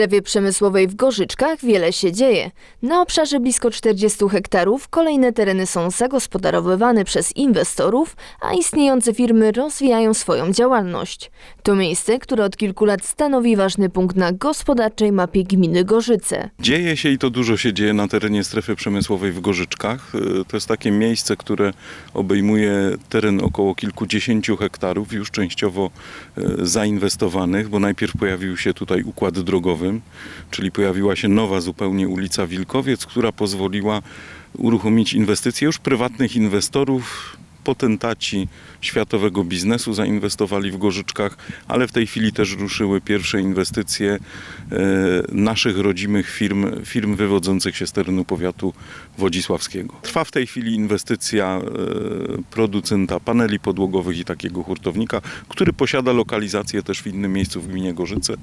strefie przemysłowej w Gorzyczkach wiele się dzieje. Na obszarze blisko 40 hektarów kolejne tereny są zagospodarowywane przez inwestorów, a istniejące firmy rozwijają swoją działalność. To miejsce, które od kilku lat stanowi ważny punkt na gospodarczej mapie gminy Gorzyce. Dzieje się i to dużo się dzieje na terenie strefy przemysłowej w Gorzyczkach. Y, To jest takie miejsce, które obejmuje teren około kilkudziesięciu hektarów, już częściowo y, zainwestowanych, bo najpierw pojawił się tutaj układ drogowy, czyli pojawiła się nowa zupełnie ulica Wilkowiec, która pozwoliła uruchomić inwestycje już prywatnych inwestorów. Potentaci światowego biznesu zainwestowali w Gorzyczkach, ale w tej chwili też ruszyły pierwsze inwestycje e, naszych rodzimych firm, firm wywodzących się z terenu powiatu wodzisławskiego. Trwa w tej chwili inwestycja e, producenta paneli podłogowych i takiego hurtownika, który posiada lokalizację też w innym miejscu w gminie Gorzyce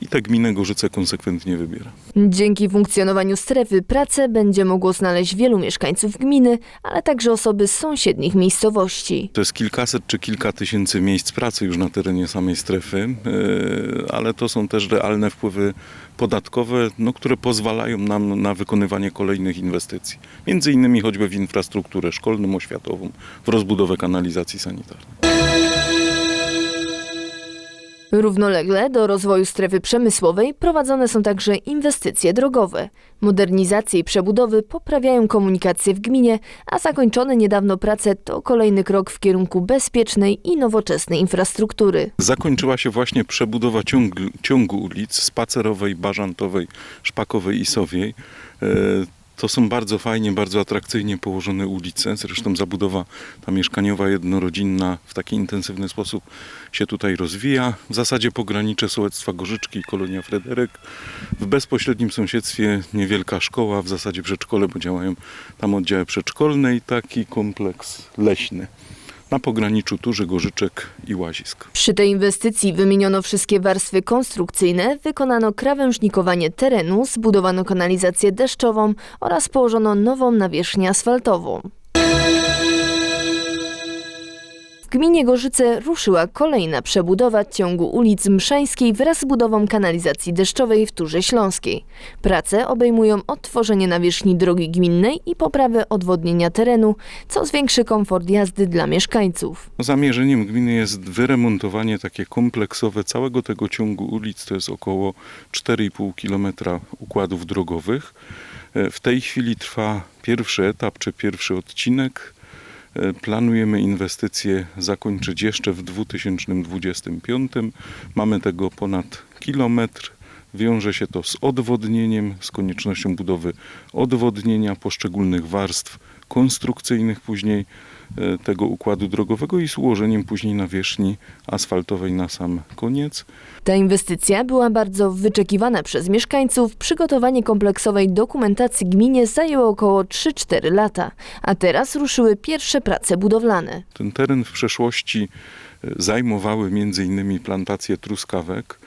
i tę gminę Gorzyce konsekwentnie wybiera. Dzięki funkcjonowaniu strefy pracę będzie mogło znaleźć wielu mieszkańców gminy, ale także osoby z sąsiednich miejscowości. To jest kilkaset czy kilka tysięcy miejsc pracy już na terenie samej strefy, yy, ale to są też realne wpływy podatkowe, no, które pozwalają nam na wykonywanie kolejnych inwestycji. Między innymi choćby w infrastrukturę szkolną, oświatową, w rozbudowę kanalizacji sanitarnej. Równolegle do rozwoju strefy przemysłowej prowadzone są także inwestycje drogowe. Modernizacje i przebudowy poprawiają komunikację w gminie, a zakończone niedawno prace to kolejny krok w kierunku bezpiecznej i nowoczesnej infrastruktury. Zakończyła się właśnie przebudowa ciągu, ciągu ulic spacerowej, bażantowej, szpakowej i sowiej. To są bardzo fajnie, bardzo atrakcyjnie położone ulice. Zresztą zabudowa ta mieszkaniowa, jednorodzinna w taki intensywny sposób się tutaj rozwija. W zasadzie pogranicze sołectwa Gorzyczki i Kolonia Fryderyk. W bezpośrednim sąsiedztwie niewielka szkoła, w zasadzie przedszkole, bo działają tam oddziały przedszkolne i taki kompleks leśny na pograniczu Turzy, Gorzyczek i Łazisk. Przy tej inwestycji wymieniono wszystkie warstwy konstrukcyjne, wykonano krawężnikowanie terenu, zbudowano kanalizację deszczową oraz położono nową nawierzchnię asfaltową. W gminie Gorzyce ruszyła kolejna przebudowa ciągu ulic Mszańskiej wraz z budową kanalizacji deszczowej w Turze Śląskiej. Prace obejmują odtworzenie nawierzchni drogi gminnej i poprawę odwodnienia terenu, co zwiększy komfort jazdy dla mieszkańców. Zamierzeniem gminy jest wyremontowanie takie kompleksowe całego tego ciągu ulic, to jest około 4,5 km układów drogowych. E, W tej chwili trwa pierwszy etap czy pierwszy odcinek. E, Planujemy inwestycje zakończyć jeszcze w 2025. Mamy tego ponad kilometr. Wiąże się to z odwodnieniem, z koniecznością budowy odwodnienia poszczególnych warstw konstrukcyjnych później e, tego układu drogowego i z ułożeniem później nawierzchni asfaltowej na sam koniec. Ta inwestycja była bardzo wyczekiwana przez mieszkańców. Przygotowanie kompleksowej dokumentacji gminie zajęło około 3-4 lata, a teraz ruszyły pierwsze prace budowlane. Ten teren w przeszłości e, zajmowały m.in. plantacje truskawek.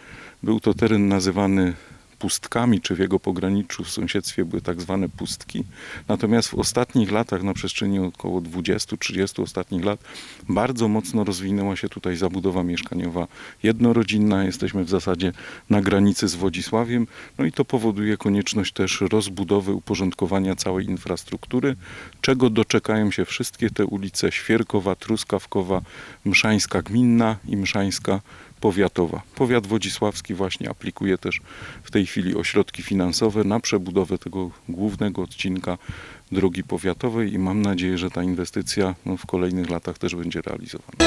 Był to teren nazywany pustkami, czy w jego pograniczu w sąsiedztwie były tak zwane pustki. Natomiast w ostatnich latach, na przestrzeni około 20-30 ostatnich lat, bardzo mocno rozwinęła się tutaj zabudowa mieszkaniowa jednorodzinna. Jesteśmy w zasadzie na granicy z Wodzisławiem. No i to powoduje konieczność też rozbudowy, uporządkowania całej infrastruktury, czego doczekają się wszystkie te ulice Świerkowa, Truskawkowa, Mszańska Gminna i Mszańska Powiatowa. Powiat wodzisławski właśnie aplikuje też w tej chwili o środki finansowe na przebudowę tego głównego odcinka drogi powiatowej i mam nadzieję, że ta inwestycja no, w kolejnych latach też będzie realizowana.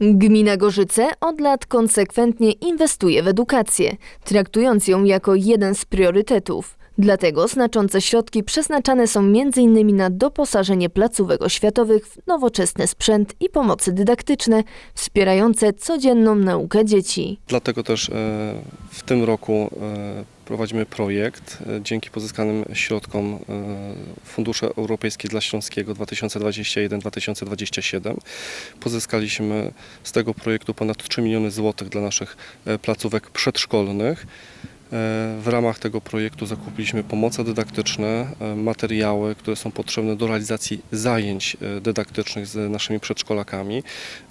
Gmina Gorzyce od lat konsekwentnie inwestuje w edukację, traktując ją jako jeden z priorytetów. Dlatego znaczące środki przeznaczane są m.in. na doposażenie placówek oświatowych w nowoczesny sprzęt i pomocy dydaktyczne wspierające codzienną naukę dzieci. Dlatego też e, w tym roku e, prowadzimy projekt e, dzięki pozyskanym środkom Fundusze Europejskie dla Śląskiego 2021-2027. Pozyskaliśmy z tego projektu ponad 3 miliony złotych dla naszych placówek przedszkolnych. W ramach tego projektu zakupiliśmy pomoce dydaktyczne, e, materiały, które są potrzebne do realizacji zajęć e, dydaktycznych z naszymi przedszkolakami.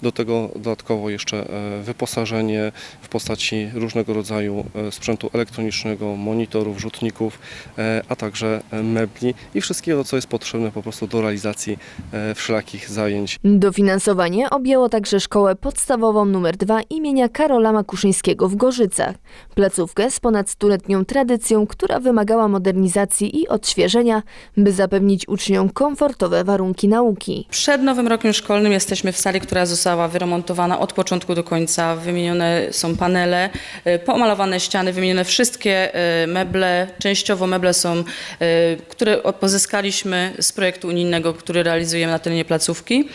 Do tego dodatkowo jeszcze e, wyposażenie w postaci różnego rodzaju e, sprzętu elektronicznego, monitorów, rzutników, e, a także e, mebli i wszystkiego, co jest potrzebne po prostu do realizacji e, wszelakich zajęć. Dofinansowanie objęło także szkołę podstawową nr 2 imienia Karola Makuszyńskiego w Gorzycach. Placówkę z ponad stuletnią tradycją, która wymagała modernizacji i odświeżenia, by zapewnić uczniom komfortowe warunki nauki. Przed nowym rokiem szkolnym jesteśmy w sali, która została wyremontowana od początku do końca. Wymienione są panele, y, pomalowane ściany, wymienione wszystkie y, meble. Częściowo meble są, y, które pozyskaliśmy z projektu unijnego, który realizujemy na terenie placówki.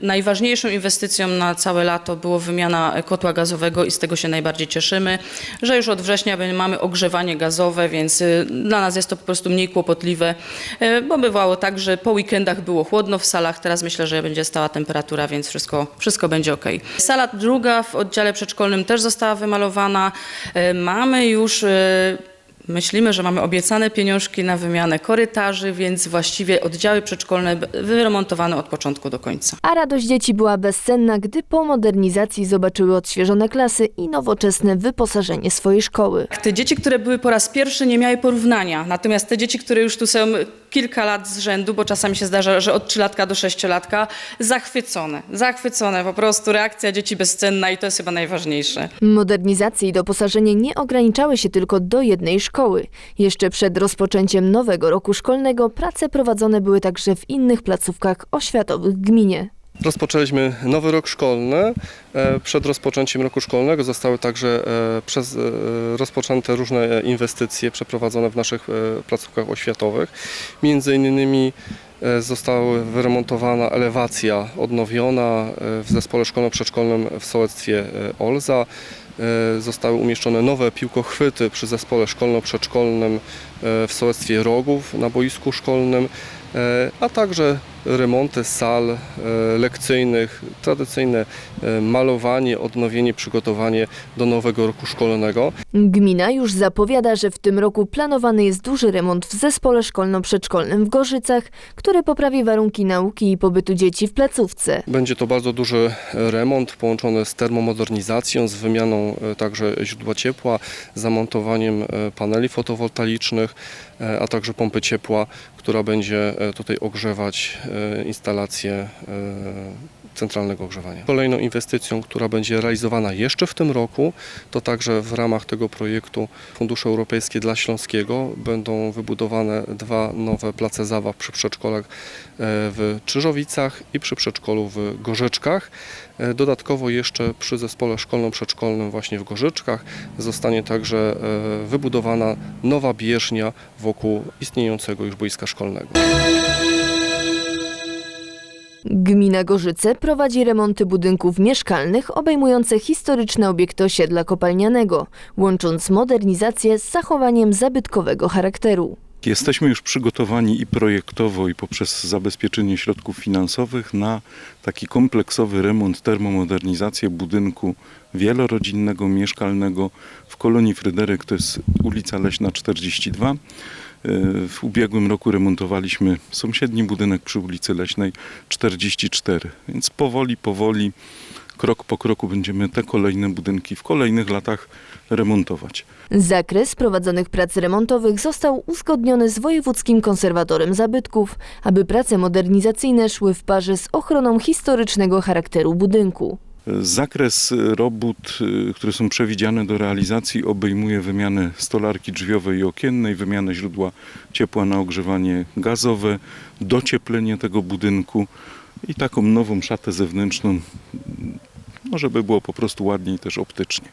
Najważniejszą inwestycją na całe lato było wymiana kotła gazowego i z tego się najbardziej cieszymy, że już od września mamy ogrzewanie gazowe, więc y, dla nas jest to po prostu mniej kłopotliwe, y, bo bywało tak, że po weekendach było chłodno w salach, teraz myślę, że będzie stała temperatura, więc wszystko, wszystko będzie ok. Sala druga w oddziale przedszkolnym też została wymalowana. Y, Mamy już Myślimy, że mamy obiecane pieniążki na wymianę korytarzy, więc właściwie oddziały przedszkolne wyremontowane od początku do końca. A radość dzieci była bezcenna, gdy po modernizacji zobaczyły odświeżone klasy i nowoczesne wyposażenie swojej szkoły. Te dzieci, które były po raz pierwszy, nie miały porównania. Natomiast te dzieci, które już tu są kilka lat z rzędu, bo czasami się zdarza, że od trzylatka do sześciolatka, zachwycone, zachwycone. Po prostu reakcja dzieci bezcenna i to jest chyba najważniejsze. Modernizacje i doposażenie nie ograniczały się tylko do jednej szkoły. Jeszcze przed rozpoczęciem nowego roku szkolnego prace prowadzone były także w innych placówkach oświatowych w gminie. Rozpoczęliśmy nowy rok szkolny. E, Przed rozpoczęciem roku szkolnego zostały także e, przez, e, rozpoczęte różne inwestycje przeprowadzone w naszych placówkach oświatowych. Między innymi została wyremontowana elewacja odnowiona w zespole szkolno-przedszkolnym w sołectwie Olza. E, Zostały umieszczone nowe piłkochwyty przy zespole szkolno-przedszkolnym e, w sołectwie Rogów na boisku szkolnym, e, a także remonty sal lekcyjnych, tradycyjne malowanie, odnowienie, przygotowanie do nowego roku szkolnego. Gmina już zapowiada, że w tym roku planowany jest duży remont w zespole szkolno-przedszkolnym w Gorzycach, który poprawi warunki nauki i pobytu dzieci w placówce. Będzie to bardzo duży remont połączony z termomodernizacją, z wymianą e, także źródła ciepła, zamontowaniem e, paneli fotowoltaicznych, e, a także pompy ciepła, która będzie tutaj ogrzewać instalację centralnego ogrzewania. Kolejną inwestycją, która będzie realizowana jeszcze w tym roku, to także w ramach tego projektu Fundusze Europejskie dla Śląskiego będą wybudowane dwa nowe place zabaw przy przedszkolach e, w Czyżowicach i przy przedszkolu w Gorzyczkach. E, Dodatkowo jeszcze przy zespole szkolno-przedszkolnym właśnie w Gorzyczkach zostanie także e, wybudowana nowa bieżnia wokół istniejącego już boiska szkolnego. Gmina Gorzyce prowadzi remonty budynków mieszkalnych obejmujące historyczne obiekty osiedla kopalnianego, łącząc modernizację z zachowaniem zabytkowego charakteru. Jesteśmy już przygotowani i projektowo, i poprzez zabezpieczenie środków finansowych na taki kompleksowy remont, termomodernizację budynku wielorodzinnego, mieszkalnego w kolonii Fryderyk, to jest ulica Leśna 42. W ubiegłym roku remontowaliśmy sąsiedni budynek przy ulicy Leśnej 44, więc powoli, powoli, krok po kroku będziemy te kolejne budynki w kolejnych latach remontować. Zakres prowadzonych prac remontowych został uzgodniony z wojewódzkim konserwatorem zabytków, aby prace modernizacyjne szły w parze z ochroną historycznego charakteru budynku. Zakres robót, y, które są przewidziane do realizacji, obejmuje wymianę stolarki drzwiowej i okiennej, wymianę źródła ciepła na ogrzewanie gazowe, docieplenie tego budynku i taką nową szatę zewnętrzną, no żeby było po prostu ładniej też optycznie.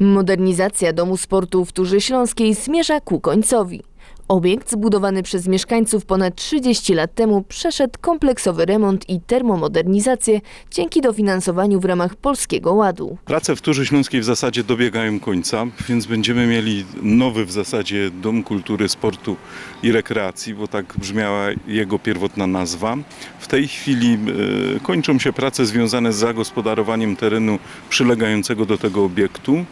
Modernizacja Domu Sportu w Turze Śląskiej zmierza ku końcowi. Obiekt zbudowany przez mieszkańców ponad 30 lat temu przeszedł kompleksowy remont i termomodernizację dzięki dofinansowaniu w ramach Polskiego Ładu. Prace w Turzy Śląskiej w zasadzie dobiegają końca, więc będziemy mieli nowy w zasadzie Dom Kultury, Sportu i Rekreacji, bo tak brzmiała jego pierwotna nazwa. W tej chwili e, kończą się prace związane z zagospodarowaniem terenu przylegającego do tego obiektu.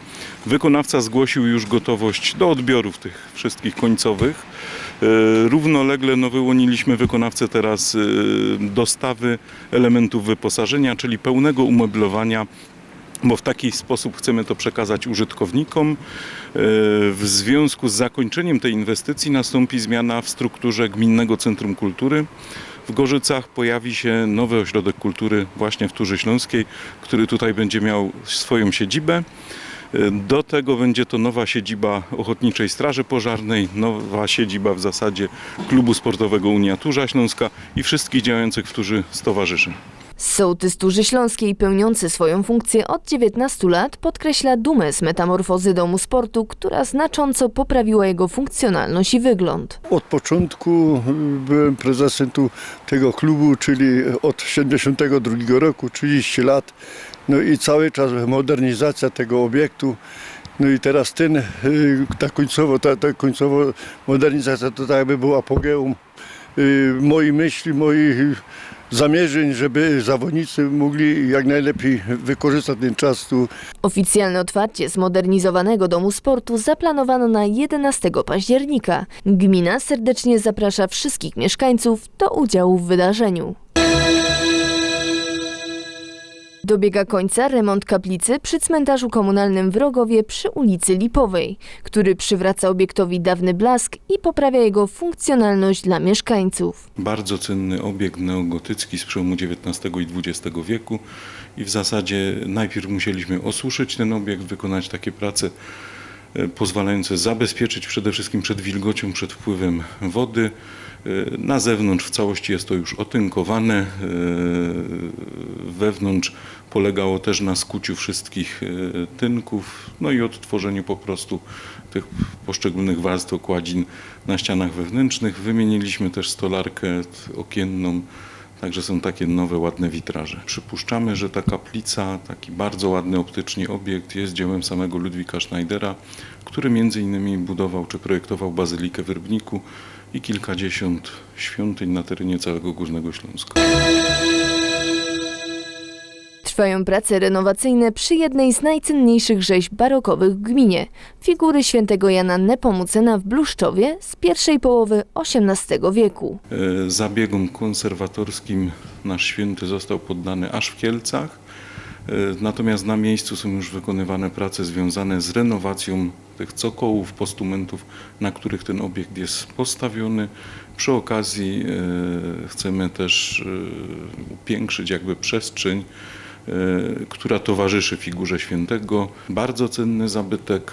Wykonawca zgłosił już gotowość do odbiorów tych wszystkich końcowych. E, Równolegle no, wyłoniliśmy wykonawcę teraz e, dostawy elementów wyposażenia, czyli pełnego umeblowania bo w taki sposób chcemy to przekazać użytkownikom. E, W związku z zakończeniem tej inwestycji nastąpi zmiana w strukturze Gminnego Centrum Kultury. W Gorzycach pojawi się nowy ośrodek kultury właśnie w Turze Śląskiej, który tutaj będzie miał swoją siedzibę. Do tego będzie to nowa siedziba Ochotniczej Straży Pożarnej, nowa siedziba w zasadzie Klubu Sportowego Unia Turza Śląska i wszystkich działających w Turzy stowarzyszeń. Sołtys Turzy Śląskiej pełniący swoją funkcję od 19 lat podkreśla dumę z metamorfozy Domu Sportu, która znacząco poprawiła jego funkcjonalność i wygląd. Od początku y, byłem prezesem tu tego klubu, czyli od 72 roku, 30 lat. No i cały czas modernizacja tego obiektu. No i teraz ten, y, ta końcowo, ta, ta końcowo modernizacja to tak jakby była apogeum y, mojej myśli, moich zamierzeń, żeby zawodnicy mogli jak najlepiej wykorzystać ten czas tu Oficjalne otwarcie zmodernizowanego Domu Sportu zaplanowano na 11 października. Gmina serdecznie zaprasza wszystkich mieszkańców do udziału w wydarzeniu. Dobiega końca remont kaplicy przy cmentarzu komunalnym w Rogowie przy ulicy Lipowej, który przywraca obiektowi dawny blask i poprawia jego funkcjonalność dla mieszkańców. Bardzo cenny obiekt neogotycki z przełomu XIX i XX wieku i w zasadzie najpierw musieliśmy osuszyć ten obiekt, wykonać takie prace e, pozwalające zabezpieczyć przede wszystkim przed wilgocią, przed wpływem wody. E, Na zewnątrz w całości jest to już otynkowane. e, Wewnątrz polegało też na skuciu wszystkich e, tynków, no i odtworzeniu po prostu tych poszczególnych warstw okładzin na ścianach wewnętrznych. Wymieniliśmy też stolarkę okienną, także są takie nowe, ładne witraże. Przypuszczamy, że ta kaplica, taki bardzo ładny optycznie obiekt jest dziełem samego Ludwika Schneidera, który między innymi budował czy projektował bazylikę w Rybniku i kilkadziesiąt świątyń na terenie całego Górnego Śląska. Trwają prace renowacyjne przy jednej z najcenniejszych rzeźb barokowych w gminie figury świętego Jana Nepomucena w Bluszczowie z pierwszej połowy XVIII wieku. E, Zabiegom konserwatorskim nasz święty został poddany aż w Kielcach. E, Natomiast na miejscu są już wykonywane prace związane z renowacją tych cokołów, postumentów, na których ten obiekt jest postawiony. Przy okazji e, chcemy też e, upiększyć jakby przestrzeń, e, która towarzyszy figurze świętego. Bardzo cenny zabytek,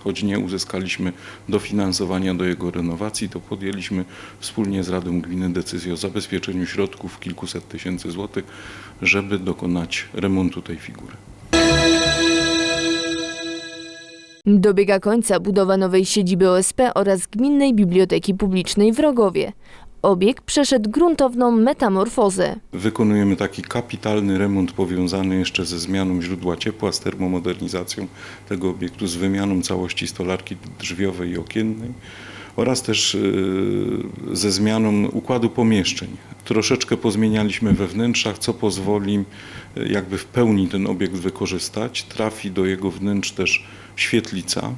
choć nie uzyskaliśmy dofinansowania do jego renowacji, to podjęliśmy wspólnie z Radą Gminy decyzję o zabezpieczeniu środków kilkuset tysięcy złotych, żeby dokonać remontu tej figury. Dobiega końca budowa nowej siedziby OSP oraz Gminnej Biblioteki Publicznej w Rogowie. Obiekt przeszedł gruntowną metamorfozę. Wykonujemy taki kapitalny remont powiązany jeszcze ze zmianą źródła ciepła, z termomodernizacją tego obiektu, z wymianą całości stolarki drzwiowej i okiennej oraz też e, ze zmianą układu pomieszczeń. Troszeczkę pozmienialiśmy we wnętrzach, co pozwoli e, jakby w pełni ten obiekt wykorzystać. Trafi do jego wnętrz też świetlica, e,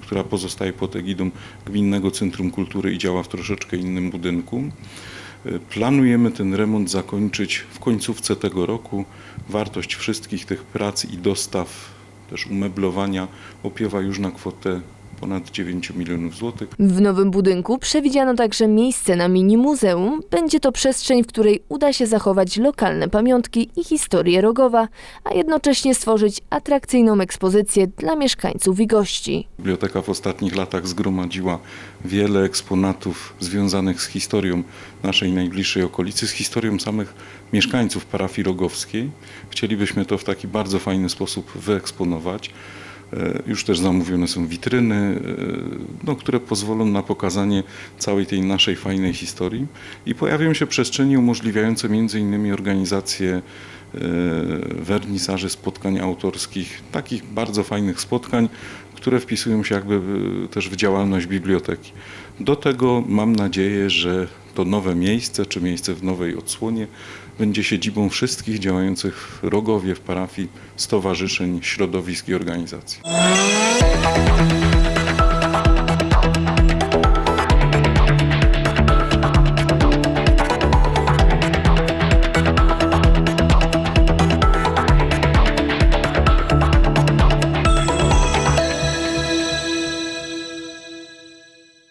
która pozostaje pod egidą Gminnego Centrum Kultury i działa w troszeczkę innym budynku. E, Planujemy ten remont zakończyć w końcówce tego roku. Wartość wszystkich tych prac i dostaw, też umeblowania opiewa już na kwotę ponad 9 milionów złotych. W nowym budynku przewidziano także miejsce na mini muzeum. Będzie to przestrzeń, w której uda się zachować lokalne pamiątki i historię Rogowa, a jednocześnie stworzyć atrakcyjną ekspozycję dla mieszkańców i gości. Biblioteka w ostatnich latach zgromadziła wiele eksponatów związanych z historią naszej najbliższej okolicy, z historią samych mieszkańców parafii rogowskiej. Chcielibyśmy to w taki bardzo fajny sposób wyeksponować. E, Już też zamówione są witryny, e, no, które pozwolą na pokazanie całej tej naszej fajnej historii i pojawią się przestrzenie umożliwiające innymi organizację e, wernisaży, spotkań autorskich, takich bardzo fajnych spotkań, które wpisują się jakby też w działalność biblioteki. Do tego mam nadzieję, że to nowe miejsce, czy miejsce w nowej odsłonie będzie siedzibą wszystkich działających w Rogowie, w parafii, stowarzyszeń, środowisk i organizacji.